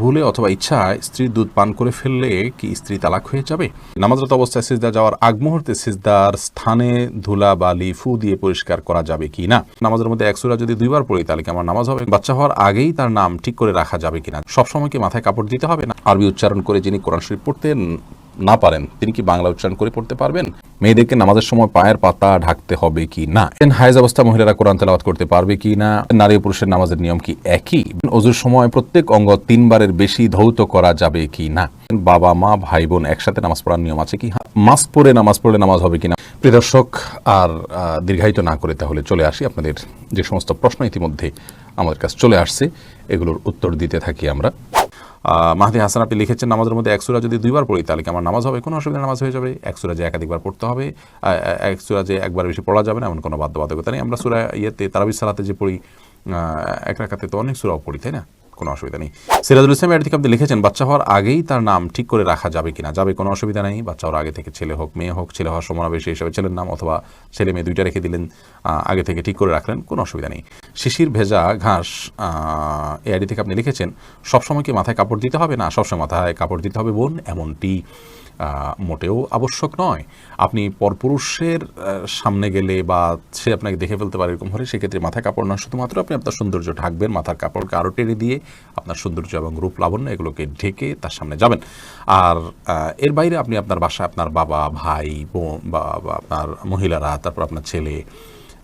ভুলে অথবা ইচ্ছায় স্ত্রীর দুধ পান করে ফেললে কি স্ত্রী তালাক হয়ে যাবে? নামাজরত অবস্থায় সিজদা যাওয়ার আগ মুহূর্তে সিজদার স্থানে ধুলা, বালি, ফু দিয়ে পরিষ্কার করা যাবে কি না? নামাজের মধ্যে এক সুরা যদি দুইবার পড়ি, তাহলে কি আমার নামাজ হবে? বাচ্চা হওয়ার আগেই তার নাম ঠিক করে রাখা যাবে কিনা সবসময় কি মাথায় কাপড় দিতে হবে না? আরবি উচ্চারণ করে যিনি কোরআন শরীফ পড়তে না পারেন, তিনি কি বাংলা উচ্চারণ করে পড়তে পারবেন? মেয়েদেরকে নামাজের সময় পায়ের পাতা ঢাকতে হবে কি না? হায়জ অবস্থা, মহিলারা কোরআন তেলাওয়াত করতে পারবে কি না? নারী পুরুষের নামাজের নিয়ম কি একই? অজুর সময় প্রত্যেক অঙ্গ তিনবারের বেশি ধৌত করা যাবে কি না? বাবা, মা, ভাই, বোন একসাথে নামাজ পড়ার নিয়ম আছে কি? মাস্ক পরে নামাজ পড়লে নামাজ হবে কিনা প্রিয় দর্শক, আর দীর্ঘায়িত না করে তাহলে চলে আসি আপনাদের যে সমস্ত প্রশ্ন ইতিমধ্যে আমাদের কাছে চলে আসছে, এগুলোর উত্তর দিতে থাকি আমরা। মাহদি হাসান আপনি লিখেছেন নামাজের মধ্যে এক সূরা যদি দুইবার পড়ি, তাহলে কি আমার নামাজ হবে? কোনো অসুবিধা নামাজ হয়ে যাবে। এক সূরা যে একাধিকবার পড়তে হবে এক সূরা যে একবার বেশি পড়া যাবে না, এমন কোনো বাধ্যবাধকতা নেই। আমরা সূরা ইয়েতে তারাবি সালাতে যে পড়ি এক রাখাতে তো অনেক সূরাও পড়ি, তাই না? কোনো অসুবিধা নেই। সিরাজুল ইসলাম এর থেকে আপনি লিখেছেন, বাচ্চা হওয়ার আগেই তার নাম ঠিক করে রাখা যাবে কিনা? যাবে কোনো অসুবিধা নেই, বাচ্চা হওয়ার আগে থেকে ছেলে হোক, মেয়ে হোক, ছেলে হওয়ার সমাবেশে হিসাবে ছেলের নাম অথবা ছেলে মেয়ে দুইটা রেখে দিলেন আগে থেকে ঠিক করে রাখলেন, কোনো অসুবিধা নেই। শিশির ভেজা ঘাস এ আইডি থেকে আপনি লিখেছেন, সবসময় কি মাথায় কাপড় দিতে হবে? না, সবসময় মাথায় কাপড় দিতে হবে বোন, এমনটি মোটেও আবশ্যক নয়। আপনি পরপুরুষের সামনে গেলে বা সে আপনাকে দেখে ফেলতে পারে এরকম হলে সেক্ষেত্রে মাথায় কাপড় না শুধুমাত্র আপনি আপনার সৌন্দর্য ঢাকবেন, মাথার কাপড়কে আরও টেনে দিয়ে আপনার সৌন্দর্য এবং রূপ লাবণ্য এগুলোকে ঢেকে তার সামনে যাবেন। আর এর বাইরে আপনি আপনার বাসায় আপনার বাবা, ভাই, বোন বা আপনার মহিলারা, তারপর আপনার ছেলে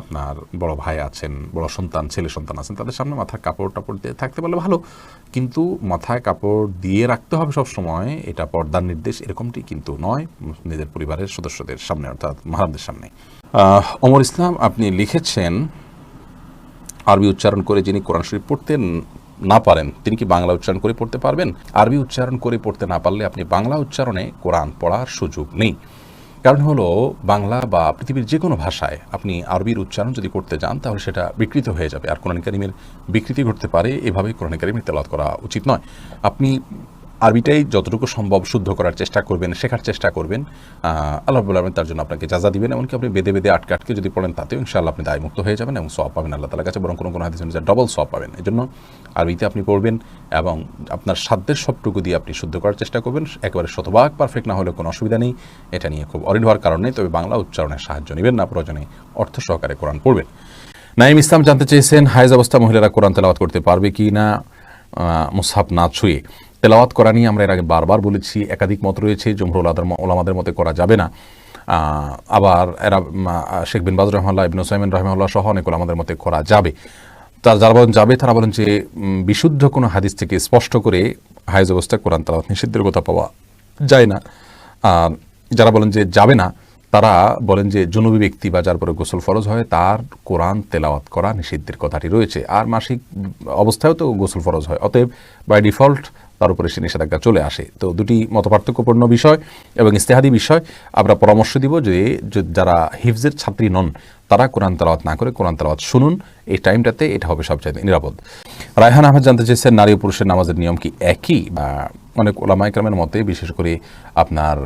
আপনার বড় ভাই আছেন, বড় সন্তান, ছেলে সন্তান আছেন, তাদের সামনে মাথার কাপড় টাপড় দিয়ে থাকতে পারলে ভালো। কিন্তু মাথায় কাপড় দিয়ে রাখতে হবে সব সময় এটা পর্দার নির্দেশ, এরকমটি কিন্তু নয় নিজের পরিবারের সদস্যদের সামনে, অর্থাৎ মাহারামদের সামনে। ওমর ইসলাম, আপনি লিখেছেন, আরবি উচ্চারণ করে যিনি কোরআন শরীফ পড়তেন না পারেন, তিনি কি বাংলা উচ্চারণ করে পড়তে পারবেন? আরবি উচ্চারণ করে পড়তে না পারলে আপনি বাংলা উচ্চারণে কোরআন পড়ার সুযোগ নেই। কারণ হলো বাংলা বা পৃথিবীর যে কোনো ভাষায় আপনি আরবির উচ্চারণ যদি করতে যান, তাহলে সেটা বিকৃত হয়ে যাবে। আর কোরআন কারিমের বিকৃতি ঘটতে পারে। এভাবে কোরআন কারিমের তেলাওয়াত করা উচিত নয়। আপনি আরবিটাই যতটুকু সম্ভব শুদ্ধ করার চেষ্টা করবেন, শেখার চেষ্টা করবেন। আল্লাহ আলমিন তার জন্য আপনাকে যাজা দিবেন, এমনকি আপনি বেদে বেদে আটকে আটকে যদি পড়েন তাতেও ইনশাআল্লাহ আপনি দায়মুক্ত হয়ে যাবেন এবং সব পাবেন আল্লাহ তালার কাছে, বরং কোনো কোনো হাদিস অনুযায়ী ডবল সব পাবেন। এই জন্য আরবিতে আপনি পড়বেন এবং আপনার সাধ্যের সবটুকু দিয়ে আপনি শুদ্ধ করার চেষ্টা করবেন। একেবারে শতভাগ পারফেক্ট না হলে কোনো অসুবিধা নেই। এটা নিয়ে খুব অরিড হওয়ার কারণে তবে বাংলা উচ্চারণের সাহায্য নেবেন না, প্রয়োজনে অর্থ সহকারে কোরআন পড়বেন। নাইম ইসলাম জানতে চেয়েছেন, হায়েজ অবস্থা মহিলারা কোরআন তেলাওয়াত করতে পারবে কি না মুসাফ না ছুঁয়ে। তেলাওয়াত করা নিয়ে আমরা এর আগে বারবার বলেছি, একাধিক মত রয়েছে জমহুল আদম ওলামাদের মতে করা যাবে না। আবার এরা শেখ বিন বাজ রহমাল্লাহ, ইবনু সাইমিন রহমাল্লাহ সহ অনেক ওলামাদের মতে করা যাবে। তার যারা বলেন যাবে, তারা বলেন যে বিশুদ্ধ কোনো হাদিস থেকে স্পষ্ট করে হায়েজ অবস্থায় কোরআন তেলাওয়াত নিষিদ্ধের কথা পাওয়া যায় না। আর যারা বলেন যে যাবে না, তারা বলেন যে জনবী ব্যক্তি বা যার পরে গোসল ফরজ হয়, তার কোরআন তেলাওয়াত করা নিষিদ্ধের কথাটি রয়েছে। আর মাসিক অবস্থায়ও তো গোসল ফরজ হয়। অতএব বাই ডিফল্ট তার উপরে সে নিষেধাজ্ঞা চলে আসে। তো দুটি মতপার্থক্যপূর্ণ বিষয় এবং ইস্তেহাদি বিষয়। আমরা পরামর্শ দিব যে যারা হিফজের ছাত্রী নন, তারা কোরআন তেলাওয়াত না করে কোরআন তেলাওয়াত শুনুন। এই টাইমটাতে এটা হবে সবচাইতে নিরাপদ। রায়হান আহমেদ জানতে চেয়েছেন, নারী পুরুষের নামাজের নিয়ম কি একই বা অনেক ওলামাইকরামের মতে, বিশেষ করে আপনার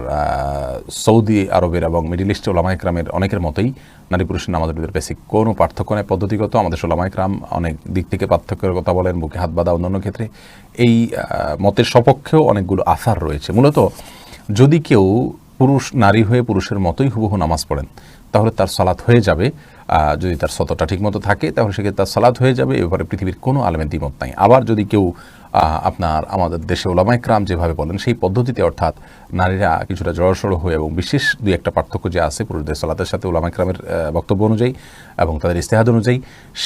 সৌদি আরবের এবং মিডিল ইস্ট ওলামাইকরামের অনেকের মতেই নারী পুরুষের নামাজের ভিতরে বেসিক কোনো পার্থক্য নেই। পদ্ধতিগত আমাদের ওলামাইকরাম অনেক দিক থেকে পার্থক্যের কথা বলেন, বুকে হাত বাঁধা অন্যান্য ক্ষেত্রে। এই মতের সপক্ষেও অনেকগুলো আসার রয়েছে। মূলত যদি কেউ পুরুষ, নারী হয়ে পুরুষের মতোই হুবহু নামাজ পড়েন, তাহলে তার সালাত হয়ে যাবে। যদি তার সততা ঠিকমতো থাকে, তাহলে সেক্ষেত্রে তার সালাত হয়ে যাবে। এ ব্যাপারে পৃথিবীর কোনো আলেমের দ্বিমত নাই। আবার যদি কেউ আপনার আমাদের দেশে ওলামাইকরাম যেভাবে বলেন, সেই পদ্ধতিতে অর্থাৎ নারীরা কিছুটা জড়সড় হয়ে এবং বিশেষ দুই একটা পার্থক্য যে আছে, পুরুষদের সালাতের সাথে ওলামাইকরামের বক্তব্য অনুযায়ী এবং তাদের ইস্তেহাদ অনুযায়ী,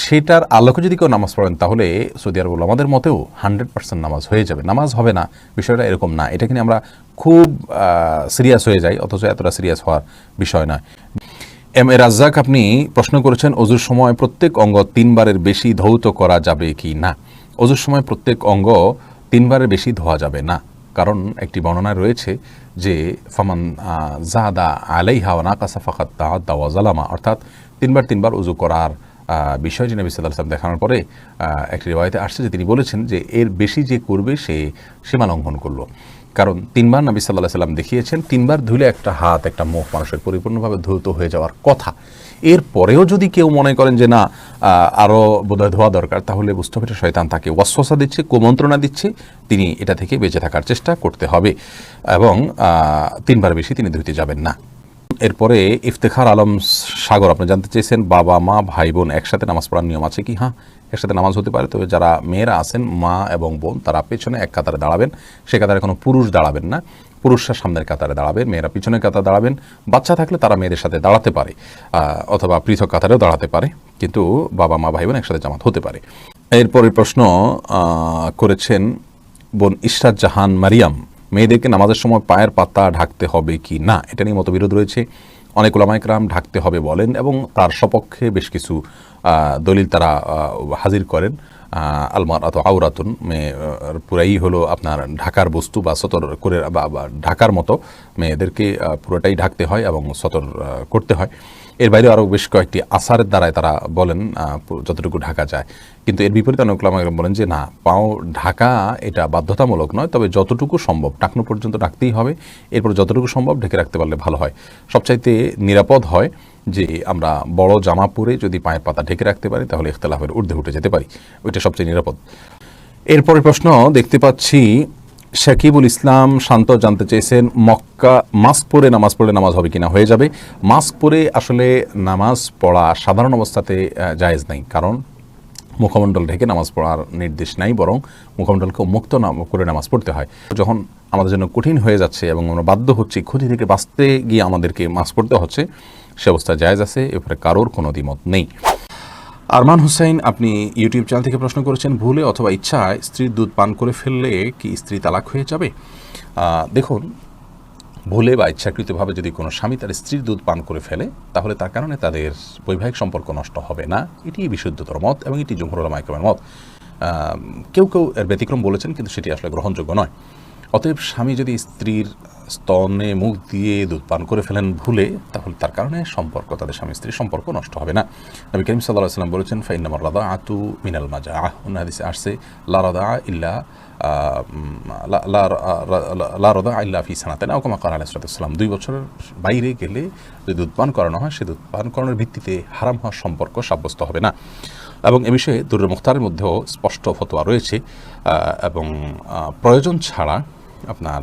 সেটার আলোকে যদি কেউ নামাজ পড়েন, তাহলে সৌদি আরব ওলামাদের মতেও হান্ড্রেড পার্সেন্ট নামাজ হয়ে যাবে। নামাজ হবে না, বিষয়টা এরকম না। এটা কিনে আমরা খুব সিরিয়াস হয়ে যাই, অথচ এতটা সিরিয়াস হওয়ার বিষয় নয়। এম এ রাজ্জাক, আপনি প্রশ্ন করেছেন, অজুর সময় প্রত্যেক অঙ্গ তিনবারের বেশি ধৌত করা যাবে কি না? অজুর সময় প্রত্যেক অঙ্গ তিনবারের বেশি ধোয়া যাবে না। কারণ একটি বর্ণনা রয়েছে যে, ফামান জাদা আলাইহা না নাকাসা ফাকাত তাহাদ দাওয়া জালামা। অর্থাৎ তিনবার তিনবার উজু করার বিষয়টি নবী সাল্লাহ সাল্লাম দেখানোর পরে একটি রেওয়ায়তে আসছে যে তিনি বলেছেন যে এর বেশি যে করবে সে সীমা লঙ্ঘন করল। কারণ তিনবার নবী সাল্লাহ সাল্লাম দেখিয়েছেন, তিনবার ধুলে একটা হাত, একটা মুখ মানুষের পরিপূর্ণভাবে ধৌত হয়ে যাওয়ার কথা। এরপরেও যদি কেউ মনে করেন যে না আরও বোধহয় ধোয়া দরকার, তাহলে বুঝতে হবে শয়তান তাকে ওয়াসওয়াসা দিচ্ছে, কুমন্ত্রণা দিচ্ছে, তিনি এটা থেকে বেঁচে থাকার চেষ্টা করতে হবে। এবং তিনবার বেশি তিনি ধুইতে যাবেন না। এরপরে ইফতেখার আলম সাগর, আপনি জানতে চেয়েছেন, বাবা, মা, ভাই, বোন একসাথে নামাজ পড়ার নিয়ম আছে কি? হ্যাঁ একসাথে নামাজ হতে পারে, তবে যারা মেয়েরা আছেন, মা এবং বোন, তারা পেছনে এক কাতারে দাঁড়াবেন। সে কাতারে কোনো পুরুষ দাঁড়াবেন না। পুরুষরা সামনের কাতারে দাঁড়াবেন, মেয়েরা পিছনের কাতারে দাঁড়াবেন। বাচ্চা থাকলে তারা মেয়েদের সাথে দাঁড়াতে পারে অথবা পৃথক কাতারেও দাঁড়াতে পারে, কিন্তু বাবা, মা, ভাই, বোন একসাথে জামাত হতে পারে। এরপরে প্রশ্ন করেছেন বোন ইশরাত জাহান মারিয়াম। মেয়েদেরকে নামাজের সময় পায়ের পাতা ঢাকতে হবে কি না, এটা নিয়ে মতবিরোধ রয়েছে। অনেক ওলামাইকরাম ঢাকতে হবে বলেন এবং তার সপক্ষে বেশ কিছু দলিল তারা হাজির করেন। আলমার অত আউরাতুন মেয়ে পুরাই হলো আপনার ঢাকার বস্তু বা সতর করে বা ঢাকার মতো মেয়েদেরকে পুরোটাই ঢাকতে হয় এবং সতর করতে হয়। এর বাইরে আরও বেশ কয়েকটি আসারের দ্বারায় তারা বলেন যতটুকু ঢাকা যায়। কিন্তু এর বিপরীতে অনেক ওলামা একরাম বলেন যে, না, পাও ঢাকা এটা বাধ্যতামূলক নয়, তবে যতটুকু সম্ভব, টাকনো পর্যন্ত ডাকতেই হবে। এরপর যতটুকু সম্ভব ঢেকে রাখতে পারলে ভালো হয়। সবচাইতে নিরাপদ হয় যে, আমরা বড় জামা পরে যদি পায়ের পাতা ঢেকে রাখতে পারি, তাহলে ইখতলাফের ঊর্ধ্বে উঠে যেতে পারি। ওইটা সবচেয়ে নিরাপদ। এরপরের প্রশ্ন দেখতে পাচ্ছি শাকিবুল ইসলাম শান্ত জানতে চেয়েছেন, মক্কা, মাস্ক পরে নামাজ পড়লে নামাজ হবে কিনা? হয়ে যাবে। মাস্ক পরে আসলে নামাজ পড়া সাধারণ অবস্থাতে জায়েজ নাই। কারণ মুখমণ্ডল ঢেকে নামাজ পড়ার নির্দেশ নাই, বরং মুখমণ্ডলকে মুক্ত নাম করে নামাজ পড়তে হয়। যখন আমাদের জন্য কঠিন হয়ে যাচ্ছে এবং আমরা বাধ্য হচ্ছি, ক্ষতি থেকে বাঁচতে গিয়ে আমাদেরকে মাস্ক পড়তে হচ্ছে, সে অবস্থা জায়েজ আছে এরপরে কারোর কোনো দ্বিমত নেই। আরমান হুসাইন, আপনি ইউটিউব চ্যানেল থেকে প্রশ্ন করেছেন, ভুলে অথবা ইচ্ছায় স্ত্রীর দুধ পান করে ফেললে কি স্ত্রী তালাক হয়ে যাবে? দেখুন, ভুলে বা ইচ্ছাকৃতভাবে যদি কোনো স্বামী তার স্ত্রীর দুধ পান করে ফেলে, তাহলে তার কারণে তাদের বৈবাহিক সম্পর্ক নষ্ট হবে না। এটি বিশুদ্ধতর মত এবং এটি জমহুরুল মাইক্রমের মত। কেউ কেউ এর ব্যতিক্রম বলেছেন, কিন্তু সেটি আসলে গ্রহণযোগ্য নয়। অতএব স্বামী যদি স্ত্রীর স্তনে মুখ দিয়ে দুধ পান করে ফেলেন ভুলে তাহলে তার কারণে সম্পর্ক তাদের স্বামী স্ত্রীর সম্পর্ক নষ্ট হবে না। নবী করিম সাল্লাহ সাল্লাম বলেছেন ফাইনামার রাদা আতু মিনাল মাজা। আহ অন্য হাদিসে আসছে লা রাদা ইল্লা আহ, উম, লা- লা- লা- লা রদা আল্লাহ ফি সানাতেন আউকামা কার আলাইসালাম দুই বছরের বাইরে গেলে যদি দুধ পান করানো হয় সে দুধ পান করানোর ভিত্তিতে হারাম হওয়ার সম্পর্ক সাব্যস্ত হবে না। এবং এ বিষয়ে দুর্র মুখতারের মধ্যেও স্পষ্ট ফতোয়া রয়েছে এবং প্রয়োজন ছাড়া আপনার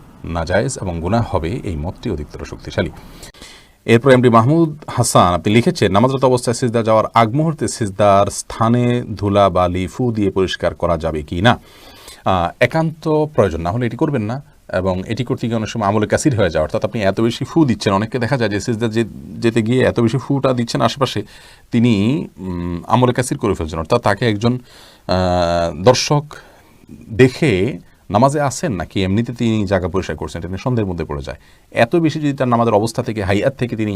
নাজায়েজ এবং গুনাহ হবে এই মতটি অধিকতর শক্তিশালী। এরপর এমডি মাহমুদ হাসান, আপনি লিখেছেন, নামাজরত অবস্থায় সিজদা যাওয়ার আগ মুহূর্তে সিজদার স্থানে ধুলা বালি ফু দিয়ে পরিষ্কার করা যাবে কি না? একান্ত প্রয়োজন, না হলে এটি করবেন না এবং এটি করতে গিয়ে অনেক সময় আমলে কাসির হয়ে যায় অর্থাৎ আপনি এত বেশি ফু দিচ্ছেন, অনেককে দেখা যায় যে সিজদা যেতে গিয়ে এত বেশি ফুটা দিচ্ছেন আশেপাশে, তিনি আমলে কাসির করে ফেলছেন, অর্থাৎ তাকে একজন দর্শক দেখে নামাজে আসেন নাকি এমনিতে তিনি জায়গা পরিষ্কার করছেন? এটা সন্দেহের মধ্যে পড়ে যায়। এত বেশি যদি তার নামাজের অবস্থা থেকে, হাইয়াত থেকে তিনি